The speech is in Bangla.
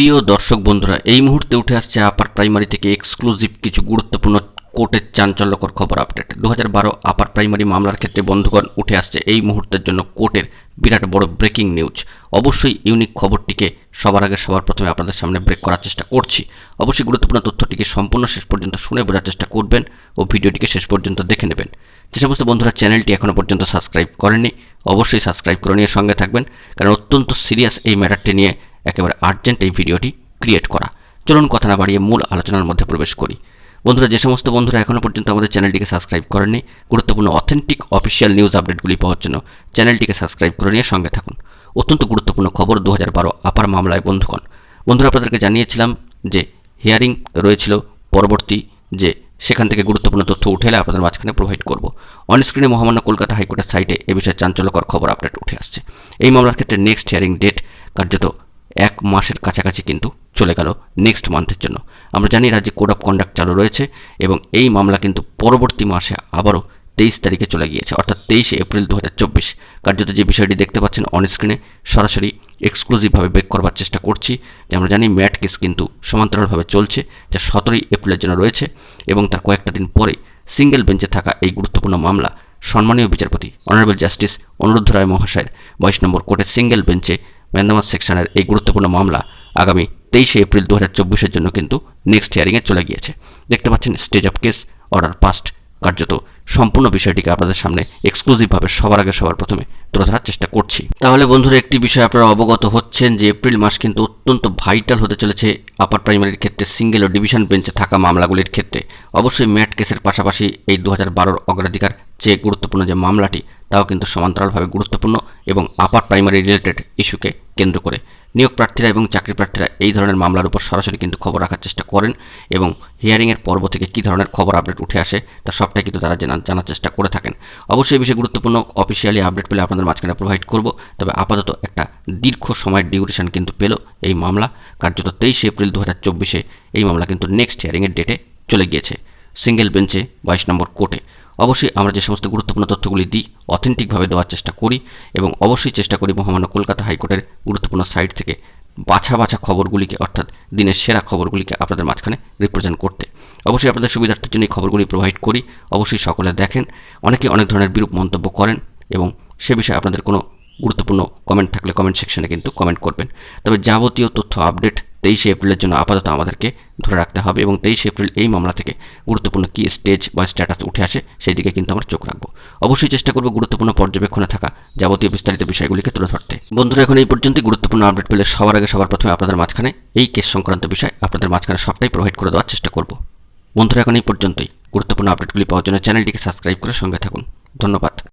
প্রিয় দর্শক বন্ধুরা, এই মুহূর্তে উঠে আসছে আপার প্রাইমারি থেকে এক্সক্লুসিভ কিছু গুরুত্বপূর্ণ কোর্টের চাঞ্চল্যকর খবর আপডেট দু বারো আপার প্রাইমারি মামলার ক্ষেত্রে বন্ধুগণ উঠে আসছে এই মুহূর্তের জন্য কোর্টের বিরাট বড় ব্রেকিং নিউজ অবশ্যই ইউনিক খবরটিকে সবার আগে সবার প্রথমে আপনাদের সামনে ব্রেক করার চেষ্টা করছি। অবশ্যই গুরুত্বপূর্ণ তথ্যটিকে সম্পূর্ণ শেষ পর্যন্ত শুনে বোঝার চেষ্টা করবেন ও ভিডিওটিকে শেষ পর্যন্ত দেখে নেবেন। যে সমস্ত বন্ধুরা চ্যানেলটি এখনও পর্যন্ত সাবস্ক্রাইব করেননি, অবশ্যই সাবস্ক্রাইব করে নিয়ে সঙ্গে থাকবেন, কারণ অত্যন্ত সিরিয়াস এই ম্যাটারটি নিয়ে একেবারে আর্জেন্ট এই ভিডিওটি ক্রিয়েট করা। চলুন কথা না বাড়িয়ে মূল আলোচনার মধ্যে প্রবেশ করি। বন্ধুরা, যে সমস্ত বন্ধুরা এখনও পর্যন্ত আমাদের চ্যানেলটিকে সাবস্ক্রাইব করেননি, গুরুত্বপূর্ণ অথেন্টিক অফিসিয়াল নিউজ আপডেটগুলি পাওয়ার জন্য চ্যানেলটিকে সাবস্ক্রাইব করে নিয়ে সঙ্গে থাকুন। অত্যন্ত গুরুত্বপূর্ণ খবর দু হাজার বারো আপার মামলায় বন্ধুগণ। বন্ধুরা, আপনাদেরকে জানিয়েছিলাম যে হিয়ারিং রয়েছিল, পরবর্তী যে সেখান থেকে গুরুত্বপূর্ণ তথ্য উঠে এলে আপনাদের মাঝখানে প্রোভাইড করব। অন স্ক্রিনে মহামান্য কলকাতা হাইকোর্টের সাইটে এ বিষয়ে চাঞ্চল্যকর খবর আপডেট উঠে আসছে। এই মামলার ক্ষেত্রে নেক্সট হিয়ারিং ডেট কার্যত এক মাসের কাছাকাছি কিন্তু চলে গেল নেক্সট মান্থের জন্য। আমরা জানি রাজ্যে কোড অফ কন্ডাক্ট চালু রয়েছে এবং এই মামলা কিন্তু পরবর্তী মাসে আবারও তেইশ তারিখে চলে গিয়েছে, অর্থাৎ তেইশে এপ্রিল দু হাজার চব্বিশ। কার্যত যে বিষয়টি দেখতে পাচ্ছেন অন স্ক্রিনে সরাসরি এক্সক্লুসিভভাবে ব্রেক করবার চেষ্টা করছি। যে আমরা জানি ম্যাট কেস কিন্তু সমান্তরালভাবে চলছে, যা সতেরোই এপ্রিলের জন্য রয়েছে এবং তার কয়েকটা দিন পরে সিঙ্গেল বেঞ্চে থাকা এই গুরুত্বপূর্ণ মামলা সম্মানীয় বিচারপতি অনারেবল জাস্টিস অনুরুদ্ধ রায় মহাশয়ের বাইশ নম্বর কোর্টের সিঙ্গেল বেঞ্চে ম্যান্দামাস সেকশনের এই গুরুত্বপূর্ণ মামলা আগামী তেইশে এপ্রিল দু হাজার চব্বিশের জন্য কিন্তু নেক্সট হিয়ারিংয়ে চলে গিয়েছে। দেখতে পাচ্ছেন stage of case, order passed, কার্যত সম্পূর্ণ বিষয়টিকে আপনাদের সামনে এক্সক্লুসিভভাবে সবার আগে, সবার প্রথমে তুলে ধরার চেষ্টা করছি। তাহলে বন্ধুরা, একটি বিষয় আপনারা অবগত হচ্ছেন যে এপ্রিল মাস কিন্তু অত্যন্ত ভাইটাল হতে চলেছে আপার প্রাইমারির ক্ষেত্রে সিঙ্গেল ও ডিভিশন বেঞ্চে থাকা মামলাগুলির ক্ষেত্রে। অবশ্যই ম্যাট কেসের পাশাপাশি এই দু হাজার বারোর অগ্রাধিকার যে গুরুত্বপূর্ণ যে মামলাটি তাও কিন্তু সমান্তরালভাবে গুরুত্বপূর্ণ এবং আপার প্রাইমারি রিলেটেড ইস্যুকে কেন্দ্র করে। নিয়োগ প্রার্থীরা এবং চাকরি প্রার্থীরা এই ধরনের মামলার উপর সরাসরি কিন্তু খবর রাখার চেষ্টা করেন এবং হিয়ারিংয়ের পর্ব থেকে কী ধরনের খবর আপডেট উঠে আসে তা সবটাই কিন্তু তারা জানা জানার চেষ্টা করে থাকেন। অবশ্যই এই বিষয়ে গুরুত্বপূর্ণ অফিসিয়ালি আপডেট পেলে আপনাদের মাঝখানে প্রোভাইড করব, তবে আপাতত একটা দীর্ঘ সময়ের ডিউরেশন কিন্তু পেল এই মামলা। কার্যত তেইশে এপ্রিল দু হাজার চব্বিশে এই মামলা কিন্তু নেক্সট হিয়ারিংয়ের ডেটে চলে গিয়েছে। সিঙ্গেল বেঞ্চে বাইশ নম্বর কোর্টে অবশ্যই আমরা যে সমস্ত গুরুত্বপূর্ণ তথ্যগুলি দিই অথেন্টিকভাবে দেওয়ার চেষ্টা করি এবং অবশ্যই চেষ্টা করি মহামান্য কলকাতা হাইকোর্টের গুরুত্বপূর্ণ সাইট থেকে বাছা বাছা খবরগুলিকে, অর্থাৎ দিনের সেরা খবরগুলিকে আপনাদের মাঝখানে রিপ্রেজেন্ট করতে। অবশ্যই আপনাদের সুবিধার্থের জন্য এই খবরগুলি প্রোভাইড করি। অবশ্যই সকলে দেখেন, অনেকে অনেক ধরনের বিরূপ মন্তব্য করেন এবং সে বিষয়ে আপনাদের কোনো গুরুত্বপূর্ণ কমেন্ট থাকলে কমেন্ট সেকশনে কিন্তু কমেন্ট করবেন। তবে যাবতীয় তথ্য আপডেট তেইশে এপ্রিলের জন্য আপাতত আমাদেরকে ধরে রাখতে হবে এবং তেইশে এপ্রিল এই মামলা থেকে গুরুত্বপূর্ণ কী স্টেজ বা স্ট্যাটাস উঠে আসে সেই দিকে কিন্তু আমরা চোখ রাখব। অবশ্যই চেষ্টা করব গুরুত্বপূর্ণ পর্যবেক্ষণে থাকা যাবতীয় বিস্তারিত বিষয়গুলিকে তুলে ধরতে। বন্ধুরা, এখন এই পর্যন্তই। গুরুত্বপূর্ণ আপডেট পেলে সবার আগে সবার প্রথমে আপনাদের মাঝখানে এই কেস সংক্রান্ত বিষয় আপনাদের মাঝখানে সবটাই প্রোভাইড করে দেওয়ার চেষ্টা করব। বন্ধুরা, এখন এই পর্যন্তই। গুরুত্বপূর্ণ আপডেটগুলি পাওয়ার জন্য চ্যানেলটিকে সাবস্ক্রাইব করে সঙ্গে থাকুন। ধন্যবাদ।